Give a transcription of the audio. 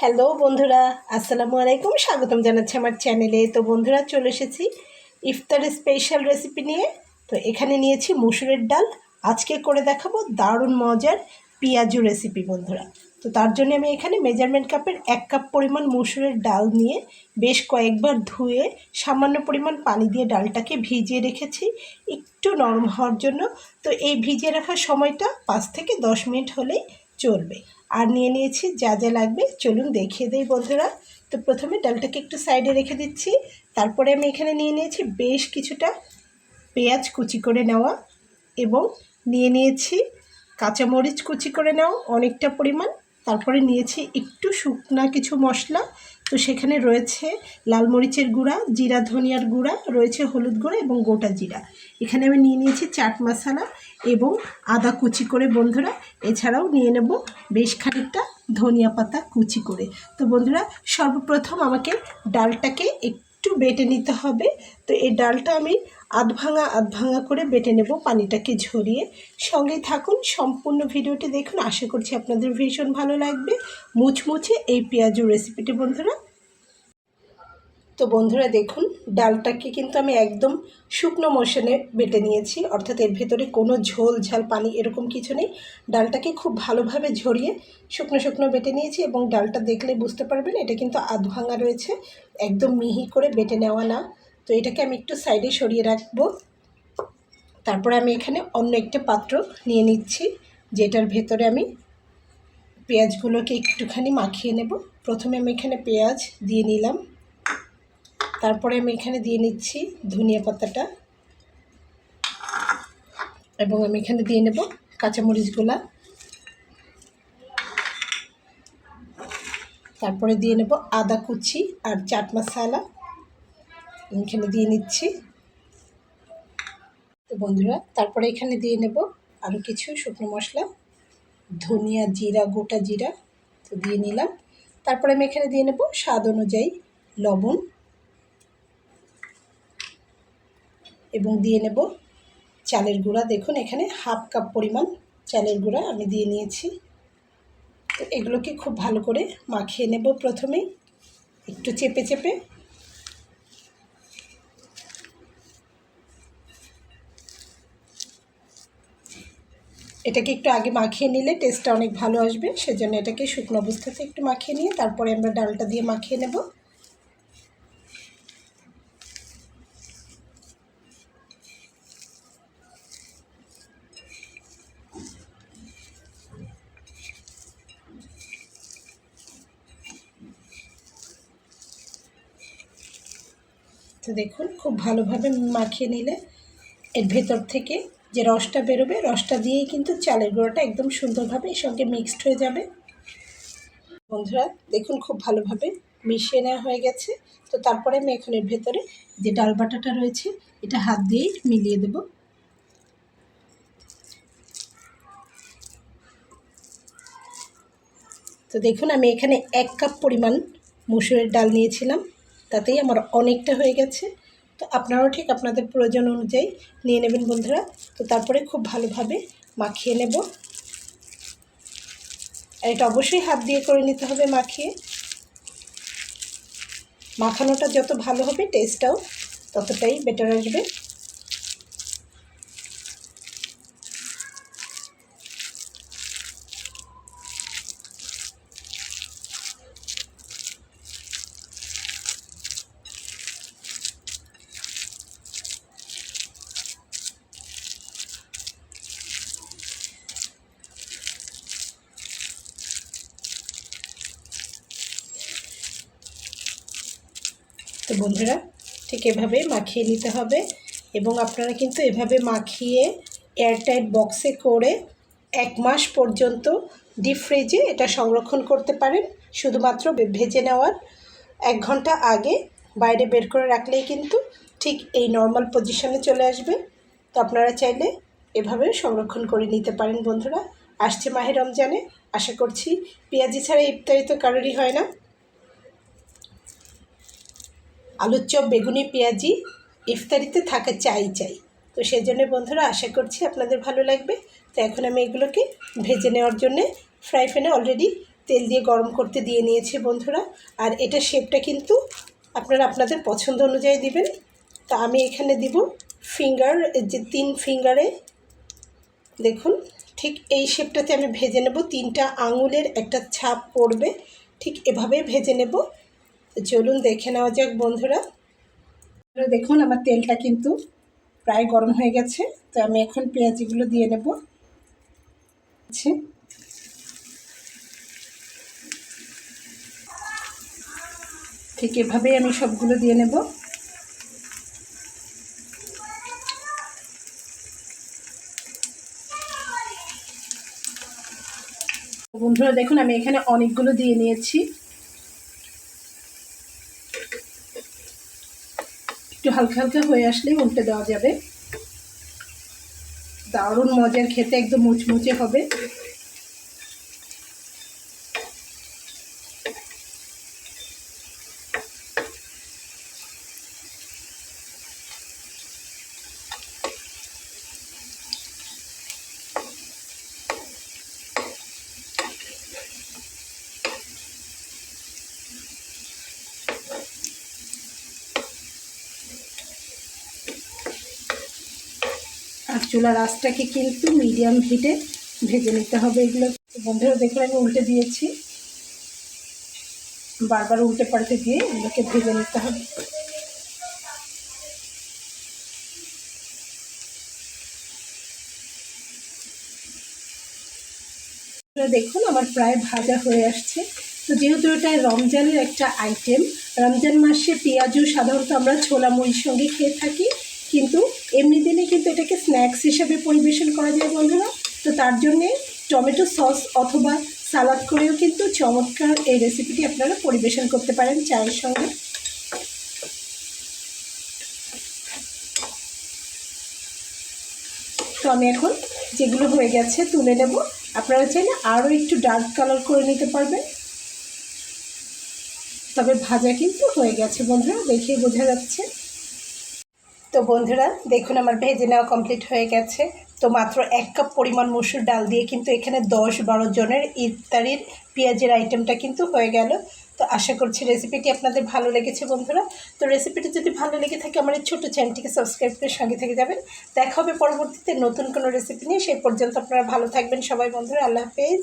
Hello বন্ধুরা। আসসালামু আলাইকুম। স্বাগতম জানাচ্ছি আমার চ্যানেলে। তো বন্ধুরা, চলে এসেছি ইফতারের স্পেশাল রেসিপি নিয়ে। তো এখানে নিয়েছি মুসুরের ডাল। আজকে করে দেখাবো দারুণ মজার পেঁয়াজু রেসিপি বন্ধুরা। তো তার জন্য আমি এখানে মেজারমেন্ট কাপের এক কাপ পরিমাণ মুসুরের ডাল নিয়ে বেশ কয়েকবার ধুয়ে সামান্য পরিমাণ পানি দিয়ে ডালটাকে ভিজিয়ে রেখেছি একটু নরম হওয়ার জন্য। তো এই ভিজিয়ে রাখার সময়টা পাঁচ থেকে দশ মিনিট হলেই চলবে। আর নিয়ে নিয়েছি, যা যা লাগবে। চলুন দেখিয়ে দেই বন্ধুরা। তো প্রথমে ডালটাকে একটু সাইডে রেখে দিচ্ছি। তারপরে আমি এখানে নিয়ে নিয়েছি বেশ কিছুটা পেঁয়াজ কুচি করে নেওয়া এবং নিয়ে নিয়েছি কাঁচামরিচ কুচি করে নেওয়া অনেকটা পরিমাণ। তারপরে নিয়েছি একটু শুকনা কিছু মশলা তো সেখানে রয়েছে লাল মরিচের গুঁড়া, জিরা ধনিয়ার গুঁড়া, রয়েছে হলুদ গুঁড়া এবং গোটা জিরা। এখানে আমি নিয়ে নিয়েছি চাট মশলা এবং আদা কুচি করে বন্ধুরা। এছাড়াও নিয়ে নেব বেশ খানিকটা ধনিয়া পাতা কুচি করে। তো বন্ধুরা, সর্বপ্রথম আমাকে ডালটাকে একটু বেটে নিতে হবে। তো এই ডালটা আমি আধ ভাঙা আধ ভাঙা করে বেটে নেব পানিটাকে ঝরিয়ে। সঙ্গে থাকুন, সম্পূর্ণ ভিডিওটি দেখুন। আশা করছি আপনাদের ভীষণ ভালো লাগবে। মুচমুচে এই পেঁয়াজু রেসিপিটি বন্ধুরা তো বন্ধুরা দেখুন, ডালটাকে কিন্তু আমি একদম শুকনো মোশনে বেটে নিয়েছি, অর্থাৎ এর ভেতরে কোনো ঝোল, ঝাল, পানি এরকম কিছু নেই। ডালটাকে খুব ভালোভাবে ঝরিয়ে শুকনো শুকনো বেটে নিয়েছি এবং ডালটা দেখলে বুঝতে পারবেন এটা কিন্তু আধ ভাঙা রয়েছে, একদম মিহি করে বেটে নেওয়া না। তো এটাকে আমি একটু সাইডে সরিয়ে রাখব। তারপরে আমি এখানে অন্য একটা পাত্র নিয়ে নিচ্ছি, যেটার ভেতরে আমি পেঁয়াজগুলোকে একটুখানি মাখিয়ে নেব। প্রথমে আমি এখানে পেঁয়াজ দিয়ে নিলাম। তারপরে আমি এখানে দিয়ে নিচ্ছি ধনিয়া পাতাটা। এবং আমি এখানে দিয়ে নেব কাঁচামরিচগুলা তারপরে দিয়ে নেব আদা কুচি আর চাট মশালা। এখানে দিয়ে নিচ্ছি। তো বন্ধুরা, তারপরে এখানে দিয়ে নেব আরও কিছু শুকনো মশলা। ধনিয়া জিরা, গোটা জিরা। তো দিয়ে নিলাম। তারপরে আমি এখানে দিয়ে নেব স্বাদ অনুযায়ী লবণ। এবং দিয়ে নেব চালের গুঁড়া। দেখুন, এখানে হাফ কাপ পরিমাণ চালের গুঁড়া আমি দিয়ে নিয়েছি। তো এগুলোকে খুব ভালো করে মাখিয়ে নেব প্রথমেই। একটু চেপে চেপে। এটাকে একটু আগে মাখিয়ে নিলে টেস্টটা অনেক ভালো আসবে, সেজন্য এটাকে শুকনো অবস্থাতে একটু মাখিয়ে নিয়ে তারপরে আমরা ডালটা দিয়ে মাখিয়ে নেব। তো দেখুন, খুব ভালোভাবে মাখিয়ে নিলে এর ভেতর থেকে যে রসটা বেরোবে, রসটা দিয়েই কিন্তু চালের গুঁড়োটা একদম সুন্দরভাবে এর সঙ্গে মিক্সড হয়ে যাবে। বন্ধুরা, দেখুন খুব ভালোভাবে মিশিয়ে নেওয়া হয়ে গেছে। তো তারপরে আমি এখন এর ভেতরে যে ডাল বাটাটা রয়েছে, এটা হাত দিয়েই মিলিয়ে দেব। তো দেখুন, আমি এখানে এক কাপ পরিমাণ মুসুরের ডাল নিয়েছিলাম। তাতেই আমার অনেকটা হয়ে গেছে। তো আপনারাও ঠিক আপনাদের প্রয়োজন অনুযায়ী নিয়ে নেবেন বন্ধুরা। তো তারপরে খুব ভালোভাবে মাখিয়ে নেব। আর এটা অবশ্যই হাত দিয়ে করে নিতে হবে মাখিয়ে। মাখানোটা যত ভালো হবে টেস্টটাও ততটাই বেটার আসবে। বন্ধুরা, ঠিক এভাবে মাখিয়ে নিতে হবে এবং আপনারা কিন্তু এভাবে মাখিয়ে এয়ারটাইট বক্সে করে এক মাস পর্যন্ত ডিপ ফ্রিজে এটা সংরক্ষণ করতে পারেন। শুধুমাত্র ভেজে নেওয়ার এক ঘণ্টা আগে বাইরে বের করে রাখলেই কিন্তু ঠিক এই নর্মাল পজিশনে চলে আসবে। তো আপনারা চাইলে এভাবে সংরক্ষণ করে নিতে পারেন বন্ধুরা। আসছে মাহে রমজানে। আশা করছি পেঁয়াজি ছাড়া ইফতারি তো কারোরই হয় না। আলুর চপ বেগুনি, পেঁয়াজি, ইফতারিতে থাকা চাই চাই। তো সেই জন্য বন্ধুরা আশা করছি আপনাদের ভালো লাগবে। তো এখন আমি এগুলোকে ভেজে নেওয়ার জন্যে ফ্রাই প্যানে অলরেডি তেল দিয়ে গরম করতে দিয়ে নিয়েছে বন্ধুরা। আর এটা শেপটা কিন্তু আপনারা আপনাদের পছন্দ অনুযায়ী দিবেন। তো আমি এখানে দিব ফিঙ্গার যে তিন ফিঙ্গারে। দেখুন, ঠিক এই শেপটাতে আমি ভেজে নেব। তিনটা আঙুলের একটা ছাপ পড়বে। ঠিক এভাবে ভেজে নেব। চলুন দেখে নেওয়া যাক বন্ধুরা, দেখুন, আমার তেলটা কিন্তু প্রায় গরম হয়ে গেছে। তো আমি এখন পেঁয়াজিগুলো দিয়ে নেব। আচ্ছা। ঠিক এভাবেই আমি সবগুলো দিয়ে নেব। বন্ধুরা, দেখুন, আমি এখানে অনেকগুলো দিয়ে নিয়েছি। একটু হালকা হালকা হয়ে আসলেই উল্টে দেওয়া যাবে। দারুণ মজার খেতে একদম মুচমুচে হবে। আর চুলার আঁচটাকে কিন্তু মিডিয়াম হিটে ভেজে নিতে হবে এগুলো। বন্ধুরা, দেখুন, আমি উল্টে দিয়েছি। বারবার উল্টে পাল্টে দিয়ে এগুলোকে ভেজে নিতে হবে। দেখুন, আমার প্রায় ভাজা হয়ে আসছে। তো যেহেতু এটা রমজানের একটা আইটেম রমজান মাসে পেঁয়াজও সাধারণত আমরা ছোলা মুড়ির সঙ্গে খেয়ে থাকি, কিন্তু এমনি দিনে কিন্তু এটাকে স্ন্যাক্স হিসাবে পরিবেশন করা যায় বন্ধুরা। তো তার জন্যে টমেটো সস অথবা সালাদ করেও কিন্তু চমৎকার এই রেসিপিটি আপনারা পরিবেশন করতে পারেন চায়ের সঙ্গে। তো আমি এখন যেগুলো হয়ে গেছে তুলে নেব। আপনারা চাইলে আরও একটু ডার্ক কালার করে নিতে পারবেন। তবে ভাজা কিন্তু হয়ে গেছে বন্ধুরা দেখে বোঝা যাচ্ছে। তো বন্ধুরা, দেখুন আমার ভেজে নেওয়া কমপ্লিট হয়ে গেছে। তো মাত্র এক কাপ পরিমাণ মসুর ডাল দিয়ে কিন্তু এখানে দশ বারো জনের ইফতারির পেঁয়াজের আইটেমটা কিন্তু হয়ে গেল। তো আশা করছি রেসিপিটি আপনাদের ভালো লেগেছে বন্ধুরা। তো রেসিপিটি যদি ভালো লেগে থাকে, আমার এই ছোটো চ্যানেলটিকে সাবস্ক্রাইব করে সঙ্গে থেকে যাবেন। দেখা হবে পরবর্তীতে নতুন কোনো রেসিপি নিয়ে, সেই পর্যন্ত আপনারা ভালো থাকবেন সবাই বন্ধুরা। আল্লাহ হাফেজ।